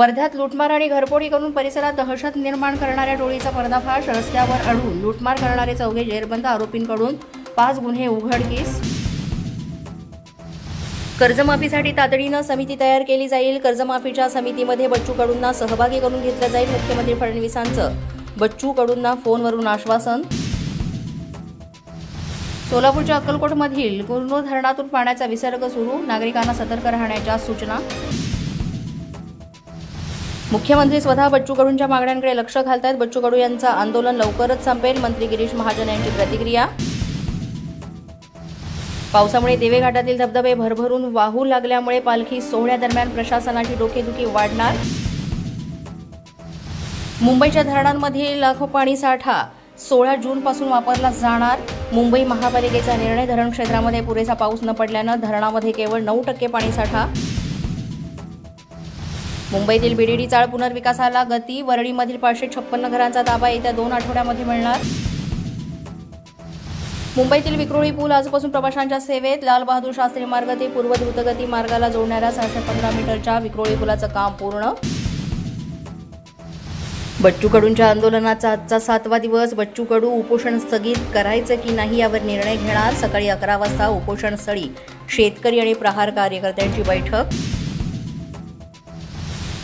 वर्ध्यात लुटमार आणि घरफोडी करून परिसरात दहशत निर्माण करणाऱ्या टोळीचा पर्दाफाश रस्त्यावर अडून लुटमार करणारे चौघे जेरबंद आरोपींकडून पाच गुन्हे उघडकीस कर्जमाफीसाठी तातडीनं समिती तयार केली जाईल. कर्जमाफीच्या समितीमध्ये बच्चू कडूंना सहभागी करून घेतलं जाईल मुख्यमंत्री फडणवीसांचं. बच्चू कडूंना फोनवरून आश्वासन. सोलापूरच्या अक्कलकोटमधील कुर्नूर धरणातून पाण्याचा विसर्ग सुरू. नागरिकांना सतर्क राहण्याच्या सूचना. मुख्यमंत्री स्वतः बच्चू कडूंच्या मागण्यांकडे लक्ष घालतायत. बच्चू कडू यांचं आंदोलन लवकरच संपेल. मंत्री गिरीश महाजन यांची प्रतिक्रिया. पावसामुळे देवेघाटातील धबधबे भरभरून वाहू लागल्यामुळे पालखी सोहळ्यादरम्यान प्रशासनाची डोकेदुखी वाढणार. मुंबईच्या धरणांमध्ये लाखो पाणी साठा सोळा जूनपासून वापरला जाणार. मुंबई महापालिकेचा निर्णय धरण क्षेत्रामध्ये पुरेसा पाऊस न पडल्यानं धरणामध्ये केवळ नऊ टक्के पाणीसाठा मुंबईतील बीडीडी चाळ पुनर्विकासाला गती वरळीमधील पाचशे छप्पन्न घरांचा ताबा येत्या दोन आठवड्यामध्ये मिळणार. मुंबईतील विक्रोळी पूल आजपासून प्रवाशांच्या सेवेत. लाल बहादूर शास्त्री मार्ग ते पूर्व द्रुतगती मार्गाला जोडणाऱ्या सहाशे पंधरा मीटरच्या विक्रोळी पुलाचं काम पूर्ण. बच्चू कडूंच्या आंदोलनाचा आजचा सातवा दिवस. बच्चू कडू उपोषण स्थगित करायचं की नाही यावर निर्णय घेणार. सकाळी अकरा वाजता उपोषण स्थळी. शेतकरी आणि प्रहार कार्यकर्त्यांची बैठक.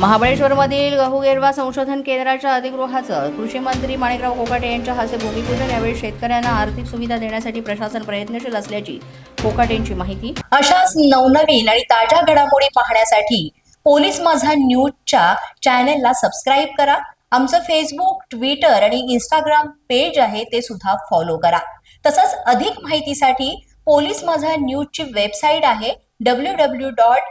महाबळेश्वरमधील गहुगेरवा संशोधन केंद्राच्या अधिगृहाचं कृषी मंत्री माणिकराव कोकाटे यांच्या हस्ते भूमिपूजन. यावेळी शेतकऱ्यांना आर्थिक सुविधा देण्यासाठी प्रशासन प्रयत्नशील असल्याची कोकाटेंची माहिती. अशाच नवनवीन आणि ताज्या घडामोडी पाहण्यासाठी पोलीस माझा न्यूजच्या चॅनेलला सबस्क्राईब करा. आमचं फेसबुक ट्विटर आणि इंस्टाग्राम पेज आहे ते सुद्धा फॉलो करा. तसंच अधिक माहितीसाठी पोलीस माझा न्यूजची वेबसाईट आहे W W dot